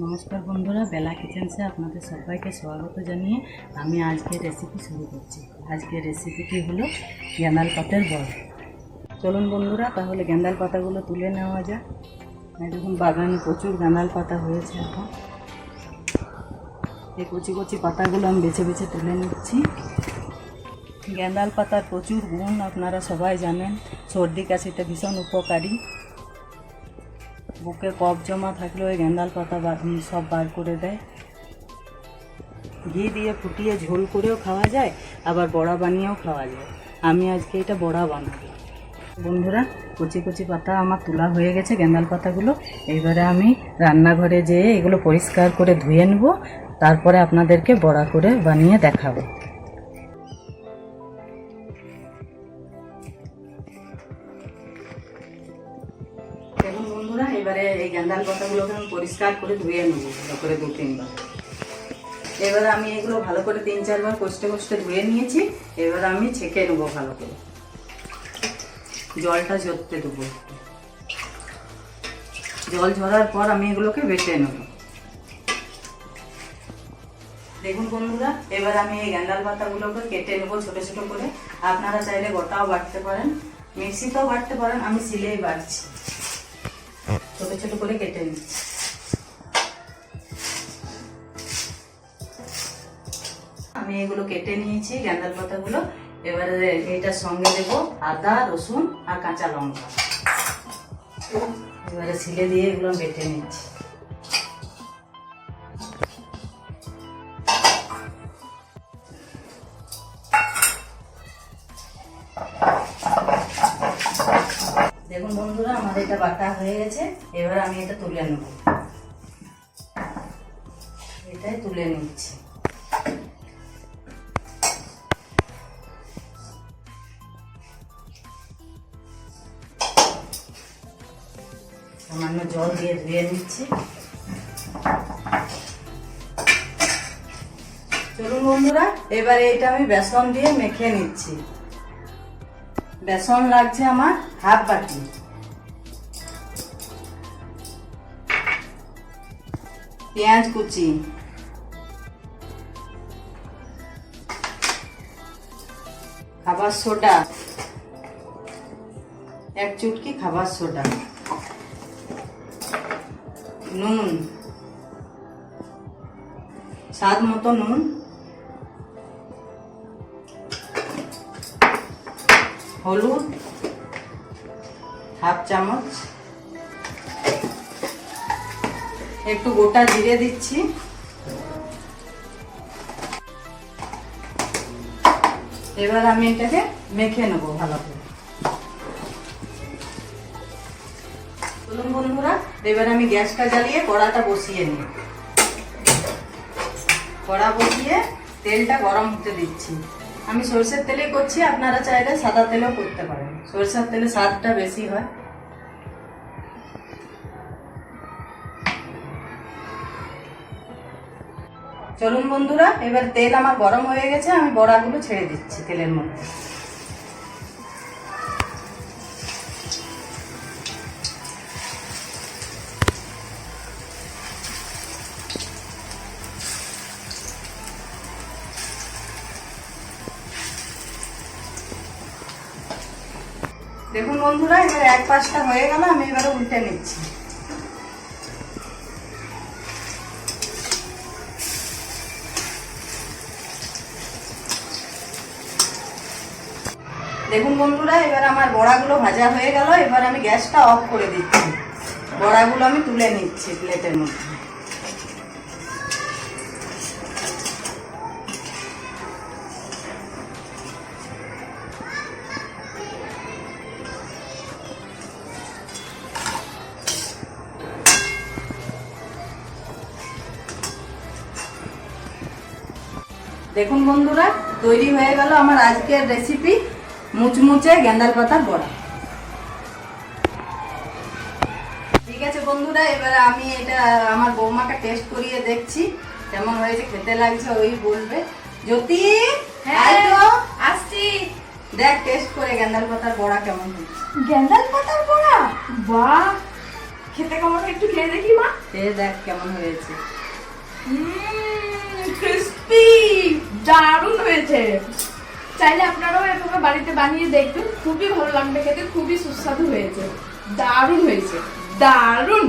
নমস্কার বন্ধুরা, বেলা কিচেন্সে আপনাদের সবাইকে স্বাগত জানিয়ে আমি আজকে রেসিপি শুরু করছি। আজকের রেসিপিটি হলো গেঁদাল পাতের বড়। চলুন বন্ধুরা, তাহলে গেঁদাল পাতাগুলো তুলে নেওয়া যাক। দেখুন, বাগানে প্রচুর গেঁদাল পাতা হয়েছে এখন। এই কচি কচি পাতাগুলো আমি বেছে বেছে তুলে নিচ্ছি। গেঁদাল পাতার প্রচুর গুণ আপনারা সবাই জানেন। সর্দি কাশিতে ভীষণ উপকারী। বুকে কফ জমা থাকলে ওই গেঁদাল পাতা সব বার করে দেয়। ঘি দিয়ে ফুটিয়ে ঝোল করেও খাওয়া যায়, আবার বড়া বানিয়েও খাওয়া যায়। আমি আজকে এটা বড়া বানাবো। বন্ধুরা, কচি কচি পাতা আমার তোলা হয়ে গেছে গেঁদাল পাতাগুলো। এইবারে আমি রান্নাঘরে যেয়ে এগুলো পরিষ্কার করে ধুয়ে নেব। তারপরে আপনাদেরকে বড়া করে বানিয়ে দেখাবো। এই গেঁদাল পাতাগুলোকে আমি পরিষ্কার করে ধুয়ে নেব ভালো করে দু তিনবার। এবারে আমি এগুলো ভালো করে তিন চারবার কষ্টে কষ্টে ধুয়ে নিয়েছি, এবার আমি ছেঁকে নেব ভালো করে। জলটা ঝরতে দেবো জল ঝরার পর আমি এগুলোকে বেটে নেব। দেখুন বন্ধুরা, এবার আমি এই গ্যান্ডাল পাতাগুলোকে কেটে নেব ছোট ছোট করে। আপনারা চাইলে গোটাও বাটতে পারেন, মিক্সিতেও বাটতে পারেন, আমি সিলেই বাটছি। ছোট করে কেটে নিই। আমি এগুলো কেটে নিয়েছি গ্যান্ডাল পাতাগুলো। এবারে এইটার সঙ্গে দেব আদা, রসুন আর কাঁচা লঙ্কা। এবারে ছিলে দিয়ে এগুলো বেটে নিচ্ছি। দেখুন বন্ধুরা, আমার এটা বাটা হয়ে গেছে, এবার আমি এটা তুলে নেব। এটাই তুলে নিচ্ছি। সামান্য জল দিয়ে ধুয়ে নিচ্ছি। চলুন বন্ধুরা, এবারে এটা আমি বেসন দিয়ে মেখে নিচ্ছি। বেসন লাগছে আমার, হাফ বাটি। পেঁয়াজ কুচি। খাবার সোডা। এক চুটকি খাবার সোডা। নুন। স্বাদ মতো নুন। হলুদ, হাফ চামচ, একটু গোটা জিরে দিচ্ছি। এবার আমি এটাকে মেখে নেব ভালো করে। চলুন বন্ধুরা, এবার আমি গ্যাসটা জ্বালিয়ে কড়াটা বসিয়ে নিই। কড়া বসিয়ে তেলটা গরম হতে দিচ্ছি। আমি সরষের তেলে করছি, আপনারা চাইলে সাদা তেলেও করতে পারেন। সরষের তেলে স্বাদটা বেশি হয়। চলুন বন্ধুরা, এবার তেল আমার গরম হয়ে গেছে, আমি বড়াগুলো ছেড়ে দিচ্ছি তেলের মধ্যে। দেখুন বন্ধুরা, এবার এক পাশটা হয়ে গেল, আমি এবারে উল্টে নিচ্ছি। দেখুন বন্ধুরা, এবার আমার বড়াগুলো ভাজা হয়ে গেল, এবার আমি গ্যাসটা অফ করে দিচ্ছি। বড়াগুলো আমি তুলে নিচ্ছি প্লেটের মধ্যে। দেখুন বন্ধুরা তৈরি হয়ে গেল আমার আজকের রেসিপি মুচমুচে গেন্দাল পাতার বড়া। ঠিক আছে বন্ধুরা এবারে আমি এটা আমার বৌমাকে টেস্ট করিয়ে দেখছি কেমন হয়েছে খেতে লাগছে ওই বলবে। জ্যোতি তো। আসছি। দেখ টেস্ট করে গেন্দাল পাতার বড়া কেমন হয়েছে। গেন্দাল পাতার বড়া? বাহ! খেতে কেমন একটু খেয়ে দেখি মা। খেয়ে দেখ কেমন হয়েছে। ক্রিস্পি দারুণ হয়েছে। চাইলে আপনারাও এভাবে বাড়িতে বানিয়ে দেখবেন। খুবই ভালো লাগবে খেতে, খুবই সুস্বাদু হয়েছে। দারুণ হয়েছে। দারুণ!